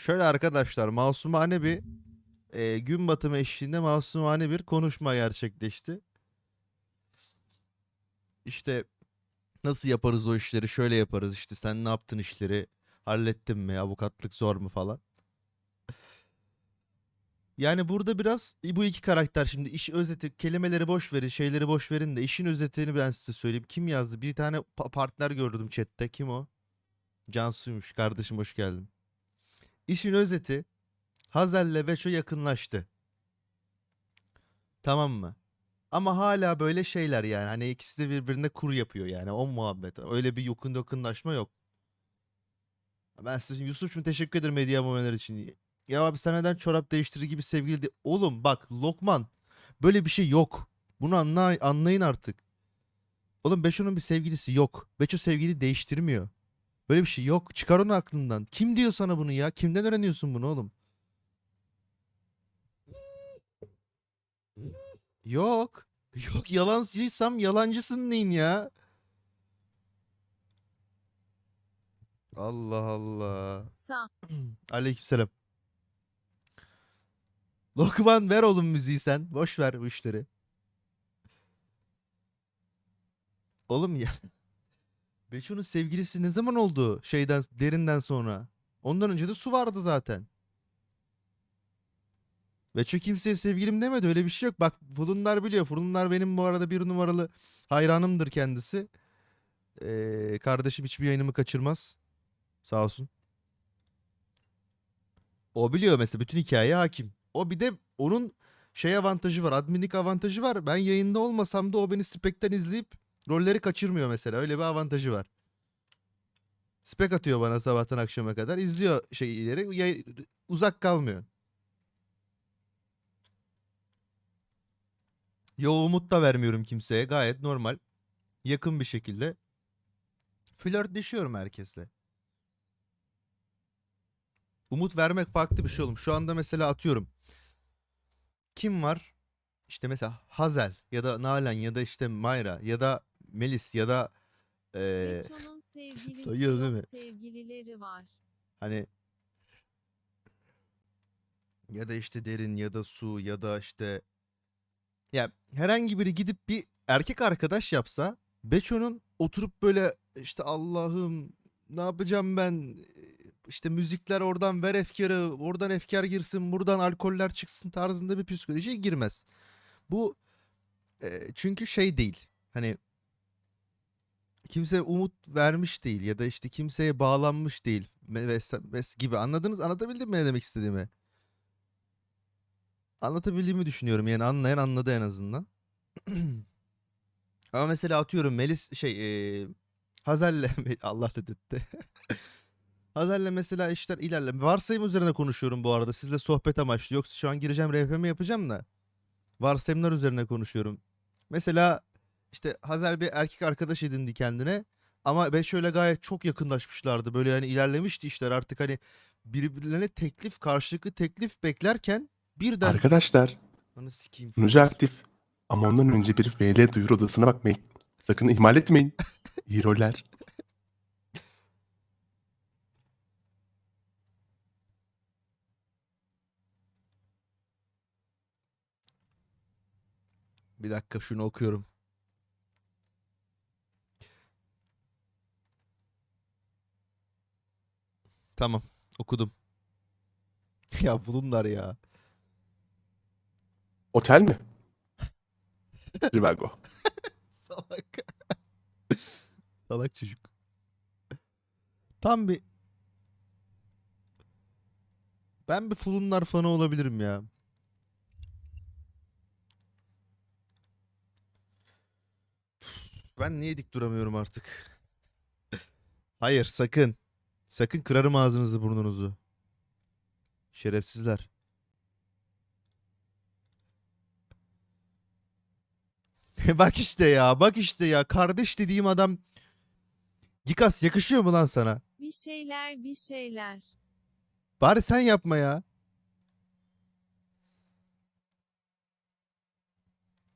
Şöyle arkadaşlar masumane bir e, gün batımı eşliğinde masumane bir konuşma gerçekleşti. İşte nasıl yaparız o işleri şöyle yaparız işte sen ne yaptın işleri hallettin mi avukatlık zor mu falan. Yani burada biraz bu iki karakter şimdi iş özeti kelimeleri boş verin şeyleri boş verin de işin özetini ben size söyleyeyim. Kim yazdı? Bir tane pa- partner gördüm chatte. Kim o? Cansu'ymuş. Kardeşim hoş geldin. İşin özeti Hazel'le Veço yakınlaştı. Tamam mı? Ama hala böyle şeyler yani. Hani ikisi de birbirine kur yapıyor yani. O muhabbet. Öyle bir yakın yakınlaşma yok. Ben size Yusuf'cum teşekkür ederim hediye aboneler için. Ya abi sen neden çorap değiştirir gibi sevgili de... Oğlum bak Lokman böyle bir şey yok. Bunu anla, anlayın artık. Oğlum Beço'nun bir sevgilisi yok. Beço sevgili değiştirmiyor. Böyle bir şey yok. Çıkar onu aklından. Kim diyor sana bunu ya? Kimden öğreniyorsun bunu oğlum? Yok. Yok yalancıysam yalancısın neyin ya? Allah Allah. Aleykümselam. Lokman ver oğlum müziği sen. Boş ver bu işleri. Oğlum ya. Beço'nun sevgilisi ne zaman oldu şeyden derinden sonra? Ondan önce de su vardı zaten. Beço kimseye sevgilim demedi öyle bir şey yok. Bak Fulunlar biliyor. Fulunlar benim bu arada bir numaralı hayranımdır kendisi. Ee, kardeşim hiçbir yayınımı kaçırmaz. Sağ olsun. O biliyor mesela bütün hikayeye hakim. O bir de onun şey avantajı var. Adminlik avantajı var. Ben yayında olmasam da o beni spekten izleyip rolleri kaçırmıyor mesela. Öyle bir avantajı var. Spek atıyor bana sabahtan akşama kadar. izliyor yay- uzak kalmıyor. Yo umut da vermiyorum kimseye. Gayet normal. Yakın bir şekilde. Flörtleşiyorum herkesle. Umut vermek farklı bir şey oğlum. Şu anda mesela atıyorum. Kim var? İşte mesela Hazel ya da Nalan ya da işte Mayra ya da Melis ya da sevgilisi sayıyor değil mi? sevgilileri var. hani ya da işte Derin ya da Su ya da işte ya herhangi biri gidip bir erkek arkadaş yapsa Beço'nun oturup böyle işte Allah'ım ne yapacağım ben işte müzikler oradan ver efkarı oradan efkar girsin buradan alkoller çıksın tarzında bir psikolojiye girmez. Bu e, çünkü şey değil hani kimse umut vermiş değil ya da işte kimseye bağlanmış değil gibi anladınız anlatabildim mi ne demek istediğimi? Anlatabildiğimi düşünüyorum yani anlayan anladı en azından. Ama mesela atıyorum Melis şey e, Hazel'le Allah dedirtti. Hazel'le mesela işler ilerle. Varsayım üzerine konuşuyorum bu arada. Sizle sohbet amaçlı. Yoksa şu an gireceğim RPM yapacağım da. Varsayımlar üzerine konuşuyorum. Mesela işte Hazel bir erkek arkadaş edindi kendine. Ama ben şöyle gayet çok yakınlaşmışlardı. Böyle yani ilerlemişti işler artık hani birbirlerine teklif karşılıklı teklif beklerken birden Arkadaşlar, Anı sikeyim. aktif. Ama ondan önce bir VL duyuru odasına bakmayın. Sakın ihmal etmeyin. İyi roller. Bir dakika şunu okuyorum. Tamam okudum. ya bulunlar ya. Otel mi? Rivago. Salak. Salak çocuk. Tam bir ben bir fulunlar fanı olabilirim ya. Ben niye dik duramıyorum artık? Hayır sakın. Sakın kırarım ağzınızı burnunuzu. Şerefsizler. bak işte ya bak işte ya kardeş dediğim adam Gikas yakışıyor mu lan sana? Bir şeyler bir şeyler. Bari sen yapma ya.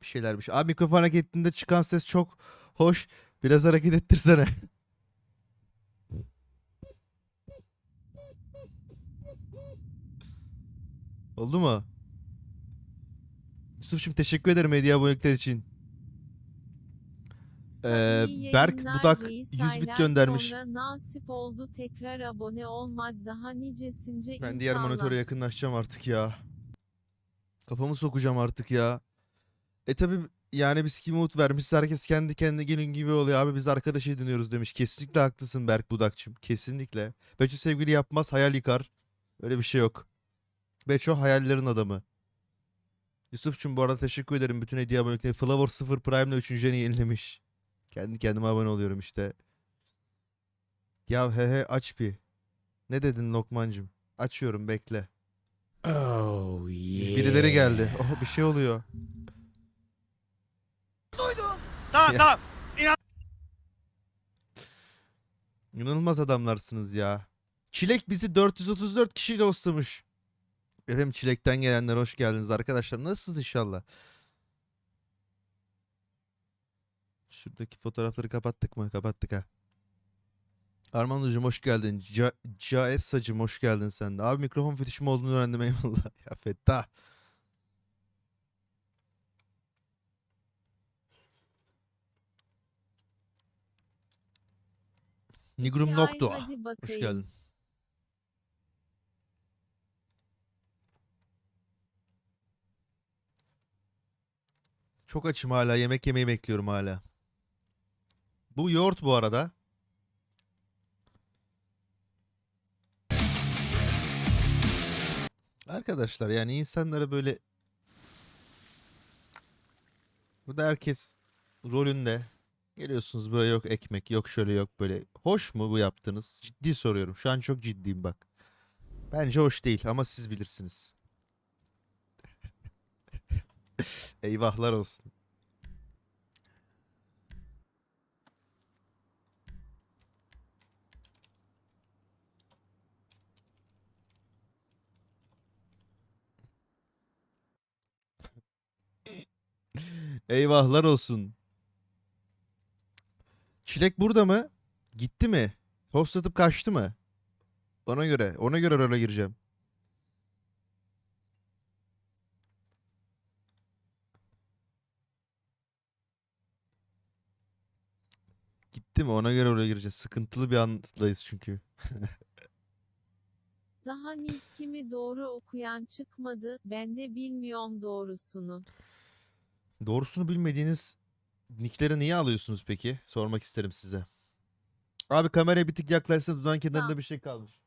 Bir şeyler bir şey. Abi mikrofon hareketinde çıkan ses çok hoş. Biraz hareket ettirsene. Oldu mu? Yusuf'cum teşekkür ederim hediye abonelikler için. Ee, Berk Budak reis. 100 bit göndermiş. Nasip oldu tekrar abone olmak daha nicesince Ben diğer inşallah. monitöre yakınlaşacağım artık ya. Kafamı sokacağım artık ya. E tabi yani biz kim umut vermişiz herkes kendi kendine gelin gibi oluyor abi biz arkadaş ediniyoruz demiş. Kesinlikle haklısın Berk Budakçım. Kesinlikle. Beço sevgili yapmaz hayal yıkar. Öyle bir şey yok. Beço hayallerin adamı. Yusuf'cum bu arada teşekkür ederim bütün hediye abonelikleri. Flavor 0 Prime'la 3. yeni yenilemiş. Kendi kendime abone oluyorum işte. Ya he he aç bir. Ne dedin Lokmancım? Açıyorum bekle. Oh yeah. Birileri geldi. Oh bir şey oluyor. Tamam Ya. tamam. İnanılmaz adamlarsınız ya. Çilek bizi 434 kişiyle hostlamış. Efendim Çilek'ten gelenler hoş geldiniz arkadaşlar. Nasılsınız inşallah? Şuradaki fotoğrafları kapattık mı? Kapattık ha. Armando'cum hoş geldin. Ca Caessa'cım hoş geldin sen de. Abi mikrofon fetişim olduğunu öğrendim eyvallah. Ya Fettah. Nigrum hadi Hoş geldin. Çok açım hala. Yemek yemeyi bekliyorum hala. Bu yoğurt bu arada. Arkadaşlar yani insanlara böyle Burada herkes rolünde. Geliyorsunuz buraya yok ekmek, yok şöyle yok böyle. Hoş mu bu yaptığınız? Ciddi soruyorum. Şu an çok ciddiyim bak. Bence hoş değil ama siz bilirsiniz. Eyvahlar olsun. Eyvahlar olsun. Çilek burada mı? Gitti mi? Host atıp kaçtı mı? Ona göre, ona göre role gireceğim. Gitti mi? Ona göre role gireceğiz. Sıkıntılı bir andayız çünkü. Daha hiç kimi doğru okuyan çıkmadı. Ben de bilmiyorum doğrusunu. Doğrusunu bilmediğiniz nickleri niye alıyorsunuz peki? Sormak isterim size. Abi kameraya bir tık yaklaşsın dudağın kenarında bir şey kalmış.